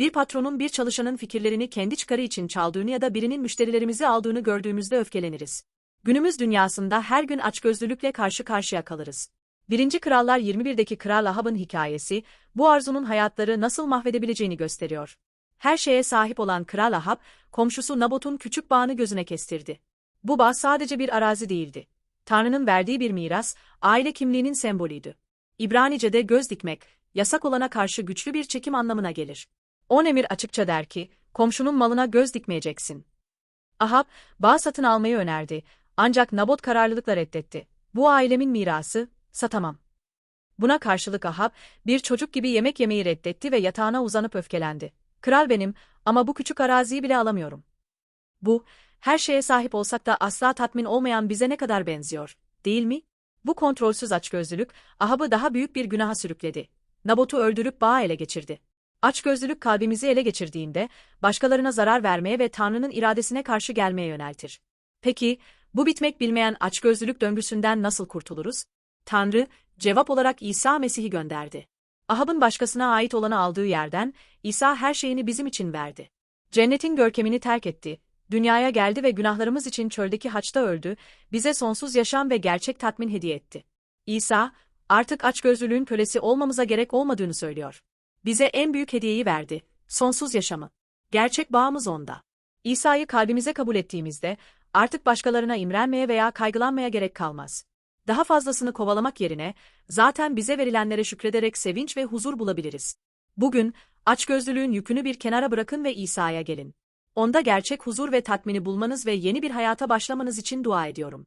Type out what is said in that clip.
Bir patronun bir çalışanın fikirlerini kendi çıkarı için çaldığını ya da birinin müşterilerimizi aldığını gördüğümüzde öfkeleniriz. Günümüz dünyasında her gün açgözlülükle karşı karşıya kalırız. 1. Krallar 21'deki Kral Ahab'ın hikayesi, bu arzunun hayatları nasıl mahvedebileceğini gösteriyor. Her şeye sahip olan Kral Ahab, komşusu Nabot'un küçük bağını gözüne kestirdi. Bu bağ sadece bir arazi değildi. Tanrı'nın verdiği bir miras, aile kimliğinin sembolüydü. İbranice'de göz dikmek, yasak olana karşı güçlü bir çekim anlamına gelir. On emir açıkça der ki, komşunun malına göz dikmeyeceksin. Ahab, bağ satın almayı önerdi, ancak Nabot kararlılıkla reddetti. Bu ailemin mirası, satamam. Buna karşılık Ahab, bir çocuk gibi yemek yemeyi reddetti ve yatağına uzanıp öfkelendi. Kral benim ama bu küçük araziyi bile alamıyorum. Bu, her şeye sahip olsak da asla tatmin olmayan bize ne kadar benziyor, değil mi? Bu kontrolsüz açgözlülük, Ahab'ı daha büyük bir günaha sürükledi. Nabot'u öldürüp bağı ele geçirdi. Açgözlülük kalbimizi ele geçirdiğinde, başkalarına zarar vermeye ve Tanrı'nın iradesine karşı gelmeye yöneltir. Peki, bu bitmek bilmeyen açgözlülük döngüsünden nasıl kurtuluruz? Tanrı, cevap olarak İsa Mesih'i gönderdi. Ahab'ın başkasına ait olanı aldığı yerden, İsa her şeyini bizim için verdi. Cennetin görkemini terk etti, dünyaya geldi ve günahlarımız için çöldeki haçta öldü, bize sonsuz yaşam ve gerçek tatmin hediye etti. İsa, artık açgözlülüğün kölesi olmamıza gerek olmadığını söylüyor. Bize en büyük hediyeyi verdi, sonsuz yaşamı. Gerçek bağımız onda. İsa'yı kalbimize kabul ettiğimizde, artık başkalarına imrenmeye veya kaygılanmaya gerek kalmaz. Daha fazlasını kovalamak yerine, zaten bize verilenlere şükrederek sevinç ve huzur bulabiliriz. Bugün, açgözlülüğün yükünü bir kenara bırakın ve İsa'ya gelin. Onda gerçek huzur ve tatmini bulmanız ve yeni bir hayata başlamanız için dua ediyorum.